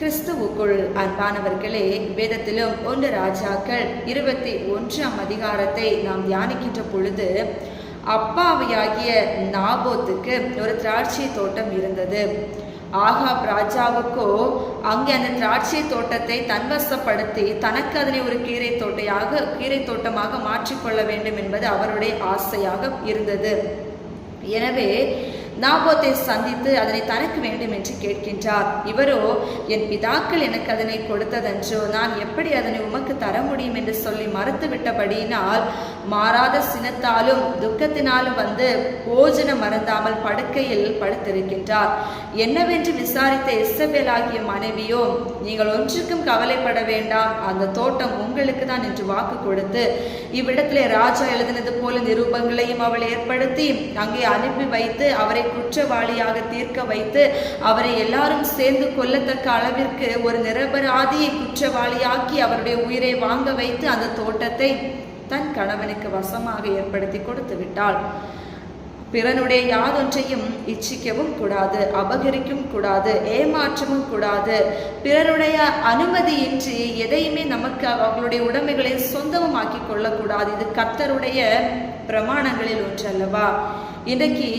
கிறிஸ்துவுக்குள் அன்பானவர்களே வேதத்திலும் ஒன்று ராஜாக்கள் இருபத்தி ஒன்றாம் அதிகாரத்தை நாம் தியானிக்கின்ற பொழுது அப்பாவியாகிய நாபோத்துக்கு ஒரு திராட்சை தோட்டம் இருந்தது. ஆகாப் ராஜாவுக்கோ அங்கே அந்த திராட்சை தோட்டத்தை தன்வசப்படுத்தி தனக்கு அதனை ஒரு கீரை தோட்டையாக கீரை தோட்டமாக மாற்றிக்கொள்ள வேண்டும் என்பது அவருடைய ஆசையாக இருந்தது. எனவே நாபோத்தை சந்தித்து அதனை தனக்கு வேண்டும் என்று கேட்கின்றார். இவரோ என் பிதாக்கள் எனக்கு அதனை கொடுத்ததென்றோ நான் எப்படி அதனை உமக்கு தர முடியும் என்று சொல்லி மறுத்து விட்டபடியினால் மாறாத சினத்தாலும் துக்கத்தினாலும் வந்து போஜனம் மறந்தாமல் படுக்கையில் படுத்திருக்கின்றார். என்னவென்று விசாரித்த இசபேலாகிய மனைவியோ நீங்கள் ஒன்றுக்கும் கவலைப்பட வேண்டாம். அந்த தோட்டம் உங்களுக்கு தான் என்று வாக்கு கொடுத்து இவ்விடத்திலே ராஜா எழுதினது போல நிரூபங்களையும் அவள் ஏற்படுத்தி அங்கே அனுப்பி வைத்து அவரை குற்றவாளியாக தீர்க்க வைத்து அவரை எல்லாரும் சேர்ந்து கொல்லத்தக்க அளவிற்கு ஒரு நிரபராதியை குற்றவாளியாக்கி அவருடைய உயிரை வாங்க வைத்து அந்த தோட்டத்தை தன் கணவனுக்கு வசமாக ஏற்படுத்தி கொடுத்து விட்டாள். பிறனுடைய யாதொன்றையும் இச்சிக்கவும் கூடாது அபகரிக்கவும் கூடாது ஏமாற்றவும் கூடாது. பிறருடைய அனுமதியின்றி எதையுமே நமக்கு அவர்களுடைய உடைமைகளை சொந்தமாக்கி கொள்ளக்கூடாது. இது கத்தருடைய பிரமாணங்களில் ஒன்று அல்லவா இன்றைக்கு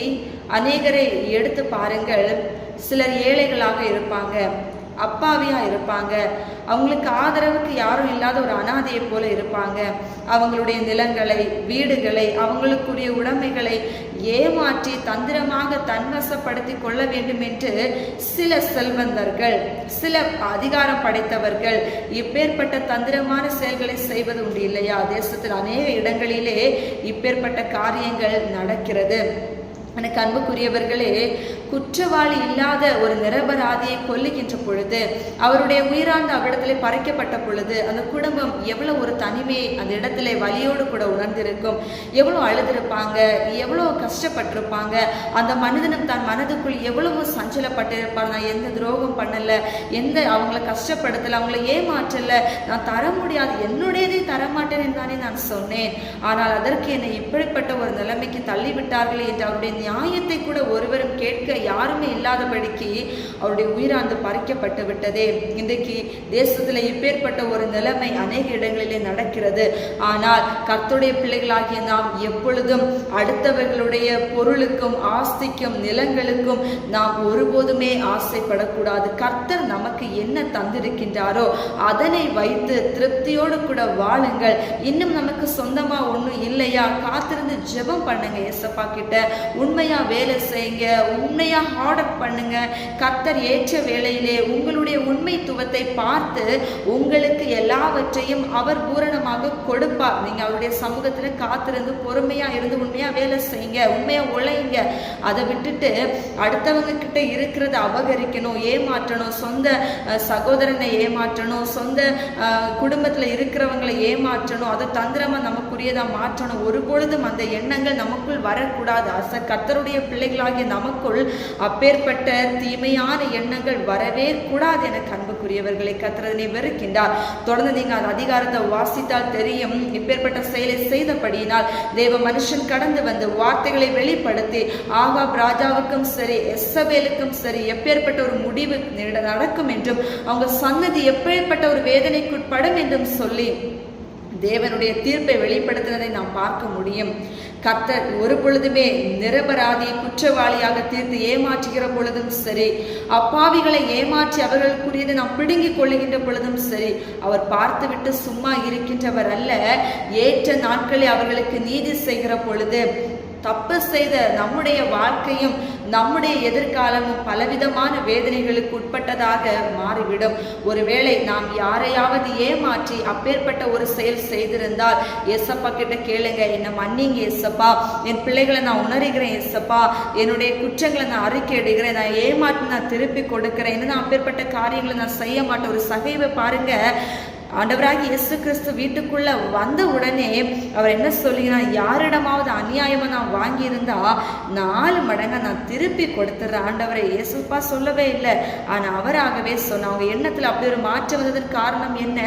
அநேகரை எடுத்து பாருங்கள். சிலர் ஏழைகளாக இருப்பாங்க அப்பாவியா இருப்பாங்க. அவங்களுக்கு ஆதரவுக்கு யாரும் இல்லாத ஒரு அனாதையை போல இருப்பாங்க. அவங்களுடைய நிலங்களை வீடுகளை அவங்களுக்குரிய உடைமைகளை ஏமாற்றி தந்திரமாக தன்வசப்படுத்தி கொள்ள வேண்டும் என்று சில செல்வந்தர்கள் சில அதிகாரம் படைத்தவர்கள் இப்பேற்பட்ட தந்திரமான செயல்களை செய்வது உண்டு இல்லையா? தேசத்தில் அநேக இடங்களிலே இப்பேற்பட்ட காரியங்கள் நடக்கிறது. எனக்கு அன்புக்குரியவர்களே குற்றவாளி இல்லாத ஒரு நிரபராதியை கொல்லுகின்ற பொழுது அவருடைய உயிராண்டு அவ்விடத்திலே பறைக்கப்பட்ட பொழுது அந்த குடும்பம் எவ்வளவு ஒரு தனிமையை அந்த இடத்துல வலியோடு கூட உணர்ந்திருக்கும். எவ்வளோ அழுதிருப்பாங்க எவ்வளோ கஷ்டப்பட்டிருப்பாங்க அந்த மனிதனும் தன் மனதுக்குள் எவ்வளவு சஞ்சலப்பட்டிருப்பார் நான் எந்த துரோகம் பண்ணலை எந்த அவங்கள கஷ்டப்படுத்தலை அவங்கள ஏமாற்றலை நான் தர முடியாது என்னுடையதை தரமாட்டேன் தானே நான் சொன்னேன். ஆனால் அதற்கு என்னை இப்படிப்பட்ட ஒரு நிலைமைக்கு தள்ளிவிட்டார்களே என்று அவருடைய நியாயத்தை கூட ஒருவரும் கேட்க யாருமே இல்லாதபடிக்கு அவருடைய உயிராந்து பறிக்கப்பட்டு விட்டதே. இன்றைக்கு தேசத்தில் இப்பேற்பட்ட ஒரு நிலைமை அநேக இடங்களிலே நடக்கிறது. ஆனால் கர்த்துடைய பிள்ளைகளாகிய நாம் எப்பொழுதும் அடுத்தவர்களுடைய பொருளுக்கும் ஆஸ்திக்கும் நிலங்களுக்கும் நாம் ஒருபோதுமே ஆசைப்படக்கூடாது. கர்த்தர் நமக்கு என்ன தந்திருக்கின்றாரோ அதனை வைத்து திருப்தியோடு கூட வாழுங்கள். இன்னும் நமக்கு சொந்தமாக ஒன்றும் இல்லையா? காத்திருந்து ஜெபம் பண்ணுங்க எசப்பா கிட்ட. உண்மையாக வேலை செய்யுங்க. உண்மையாக உண்மையாக ஆர்டர் பண்ணுங்க. கர்த்தர் ஏற்ற வேளையிலே உங்களுடைய உண்மைத்துவத்தை பார்த்து உங்களுக்கு எல்லாவற்றையும் அவர் பூரணமாக கொடுப்பார். நீங்கள் அவருடைய சமூகத்தில் காத்திருந்து பொறுமையாக இருந்து உண்மையாக வேலை செய்யுங்க. உண்மையாக உழையுங்க. அதை விட்டுட்டு அடுத்தவங்க கிட்ட இருக்கிறத அபகரிக்கணும் ஏமாற்றணும் சொந்த சகோதரனை ஏமாற்றணும் சொந்த குடும்பத்தில் இருக்கிறவங்களை ஏமாற்றணும் அதை தந்திரமாக நமக்குரியதாக மாற்றணும். ஒரு பொழுதும் அந்த எண்ணங்கள் நமக்குள் வரக்கூடாது. அச கர்த்தருடைய பிள்ளைகளாகிய நமக்குள் அப்பேற்பட்ட தீமையான எண்ணங்கள் வரவே கூடாது என கண்புக்குரியவர்களை கத்துறதனை வெறுக்கின்றார். தொடர்ந்து நீங்கள் அந்த அதிகாரத்தை வாசித்தால் தெரியும். இப்பேற்பட்ட செயலை செய்தபடியினால் தேவ மனுஷன் கடந்து வந்து வார்த்தைகளை வெளிப்படுத்தி ஆகாப் ராஜாவுக்கும் சரி எஸ்ஸபேலுக்கும் சரி எப்பேற்பட்ட ஒரு முடிவு நடக்கும் என்றும் அவங்க சன்னதி எப்பேற்பட்ட ஒரு வேதனைக்குட்படும் என்றும் சொல்லி தேவனுடைய தீர்ப்பை வெளிப்படுத்துவதை நாம் பார்க்க முடியும். கர்த்தர் ஒரு பொழுதுமே நிரபராதியை குற்றவாளியாக தீர்த்து ஏமாற்றுகிற பொழுதும் சரி அப்பாவிகளை ஏமாற்றி அவர்களுக்குரியதை நாம் பிடுங்கிக் கொள்ளுகின்ற பொழுதும் சரி அவர் பார்த்துவிட்டு சும்மா இருக்கின்றவர் அல்ல. ஏற்ற நாட்களை அவர்களுக்கு நீதி செய்கிற பொழுது தப்பு செய்த நம்முடைய வாழ்க்கையும் நம்முடைய எதிர்காலமும் பலவிதமான வேதனைகளுக்கு உட்பட்டதாக மாறிவிடும். ஒருவேளை நாம் யாரையாவது ஏமாற்றி அப்பேற்பட்ட ஒரு செயல் செய்திருந்தால் ஏசப்பா கிட்ட கேளுங்க என்னை மன்னிங்க ஏசப்பா. என் பிள்ளைகளை நான் உணர்கிறேன் ஏசப்பா. என்னுடைய குற்றங்களை நான் அறிக்கையிடுகிறேன் நான் ஏமாற்றி நான் திருப்பி கொடுக்கிறேன். இன்னும் நான் அப்பேற்பட்ட காரியங்களை நான் செய்ய மாட்டேன். ஒரு சகைவை பாருங்க. ஆண்டவராகி இயேசு கிறிஸ்து வீட்டுக்குள்ள வந்த உடனே அவர் என்ன சொல்லுகிறார்? யாரிடமாவது அநியாயமா நான் வாங்கியிருந்தா நாலு மடங்கை நான் திருப்பி கொடுத்துட்றேன். ஆண்டவரை இயேசுப்பா சொல்லவே இல்லை. ஆனா அவராகவே சொன்ன அவங்க எண்ணத்துல அப்படி ஒரு மாற்றம் வந்ததற்கு காரணம் என்ன?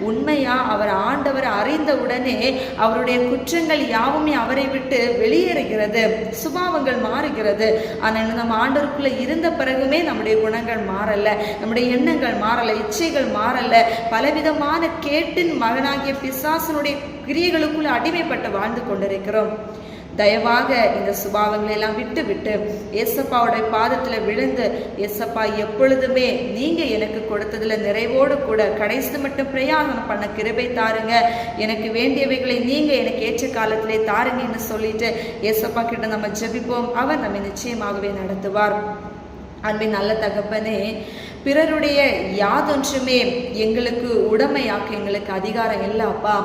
உண்மையா அவர் ஆண்டவர் அறிந்த உடனே அவருடைய குற்றங்கள் யாவுமே அவரை விட்டு வெளியேறுகிறது. சுபாவங்கள் மாறுகிறது. ஆனால் நம்ம ஆண்டவருக்குள்ள இருந்த பிறகுமே நம்முடைய குணங்கள் மாறல. நம்முடைய எண்ணங்கள் மாறல. இச்சைகள் மாறல. பலவிதமான கேட்டின் மகனாகிய பிசாசனுடைய கிரியைகளுக்குள் அடிமைப்பட்டு வாழ்ந்து கொண்டிருக்கிறோம். தயவாக இந்த சுபாவங்களை எல்லாம் விட்டு விட்டு ஏசப்பாவுடைய பாதத்துல விழுந்து ஏசப்பா எப்பொழுதுமே நீங்க எனக்கு கொடுத்ததுல நிறைவோடு கூட கடைசி மட்டும் பிரயாணம் பண்ண கிருபை தாருங்க. எனக்கு வேண்டியவைகளை நீங்க எனக்கு ஏற்ற காலத்திலே தாருங்கன்னு சொல்லிட்டு ஏசப்பா கிட்ட நம்ம ஜெபிப்போம். அவர் நம்மை நிச்சயமாகவே நடத்துவார். அன்பின் நல்ல தகப்பனே பிறருடைய யாதொன்றுமே எங்களுக்கு உடமையாக்க எங்களுக்கு அதிகாரம் இல்லை அப்பா.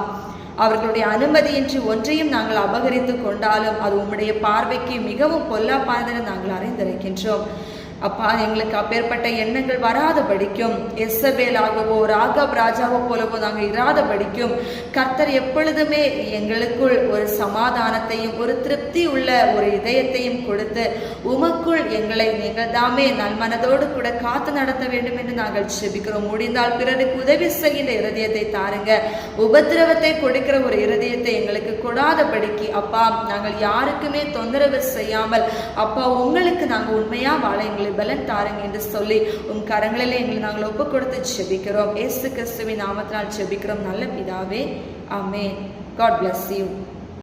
அவர்களுடைய அனுமதியின்றி ஒன்றையும் நாங்கள் அபகரித்து கொண்டாலும் அது உம்முடைய பார்வைக்கு மிகவும் பொல்லாப்பானதென நாங்கள் அறிந்திருக்கின்றோம். அப்பா எங்களுக்கு அப்பேற்பட்ட எண்ணங்கள் வராத படிக்கும் எஸ்ஸபேலாகவோ ராகப் ராஜாவோ போலவோ நாங்கள் இராத படிக்கும் கர்த்தர் எப்பொழுதுமே எங்களுக்குள் ஒரு சமாதானத்தையும் ஒரு திருப்தி உள்ள ஒரு இதயத்தையும் கொடுத்து உமக்குள் எங்களை நீங்கள் தாமே நல்மனதோடு கூட காத்து நடத்த வேண்டும் என்று நாங்கள் செபிக்கிறோம். முடிந்தால் பிறருக்கு உதவி செய்கின்ற இருதயத்தை தாருங்க. உபத்திரவத்தை கொடுக்கிற ஒரு இருதயத்தை எங்களுக்கு கொடாதபடிக்கு அப்பா நாங்கள் யாருக்குமே தொந்தரவு செய்யாமல் அப்பா உங்களுக்கு நாங்கள் உண்மையா வாழ எங்களுக்கு எங்களை பலன் தாருங்க என்று சொல்லி உன் கரங்களில் எங்களை நாங்கள் ஒப்பு கொடுத்து செபிக்கிறோம் ஏசு கிறிஸ்துவின் நாமத்தினால் செபிக்கிறோம் நல்ல பிதாவே அமே காட் பிளஸ் யூ